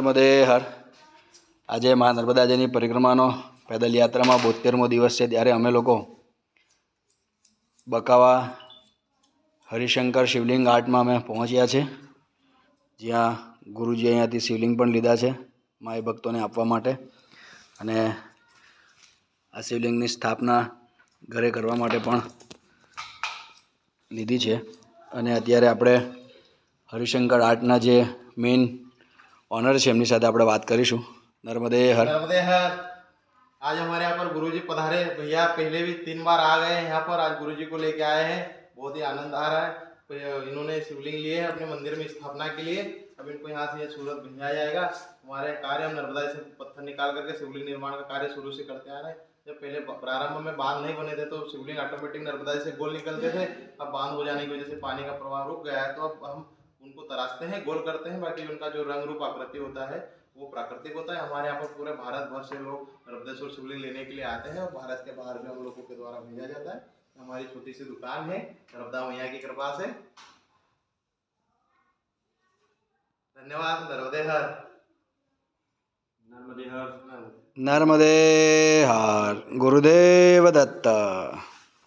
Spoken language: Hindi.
નર્મદે હર આજે મા નર્મદાજીની પરિક્રમાનો પેદલ યાત્રામાં બોતેરમો દિવસ છે ત્યારે અમે લોકો બકાવા, હરિશંકર શિવલિંગ આર્ટમાં અમે પહોંચ્યા છે. જ્યાં ગુરુજી અહીંયાથી શિવલિંગ પણ લીધા છે માય ભક્તોને આપવા માટે. અને આ શિવલિંગની સ્થાપના ઘરે કરવા માટે પણ લીધી છે. અને અત્યારે આપણે હરિશંકર આર્ટના જે મેઇન ઓનર છે એમની સાથે આપણે વાત કરીશું નર્મદે હર नर्मदे हर आज हमारे यहाँ पर गुरुजी पधारे भैया पहले भी तीन बार आ गए हैं यहाँ पर आज गुरुजी को लेके आए हैं बहुत ही आनंद आ रहा है तो ये- इन्होंने शिवलिंग लिए है अपने मंदिर में स्थापना के लिए अब इनको यहाँ से ये सूरत भेजा जाएगा हमारे कार्य हम नर्मदा से पत्थर निकाल करके शिवलिंग निर्माण का कार्य शुरू से करते आ रहे हैं जब पहले प्रारंभ में बांध नहीं बने थे तो शिवलिंग ऑटोमेटिक नर्मदा से गोल निकलते थे अब बांध हो जाने की वजह से पानी का प्रवाह रुक गया है तो अब हम उनको तराशते हैं गोल करते हैं बाकी उनका जो रंग रूप आकृति होता है वो प्राकृतिक होता है। हमारे यहाँ पर पूरे भारत भर से लोग रबदेश्वर शिवलिंग लेने के लिए आते हैं और भारत के बाहर भी हम लोगों के द्वारा भेजा जाता है। हमारी छोटी सी दुकान है रबदा मैया की कृपा से। धन्यवाद नर्मदे हर। नर्मदे हर। नर्मदे हर गुरुदेव दत्ता।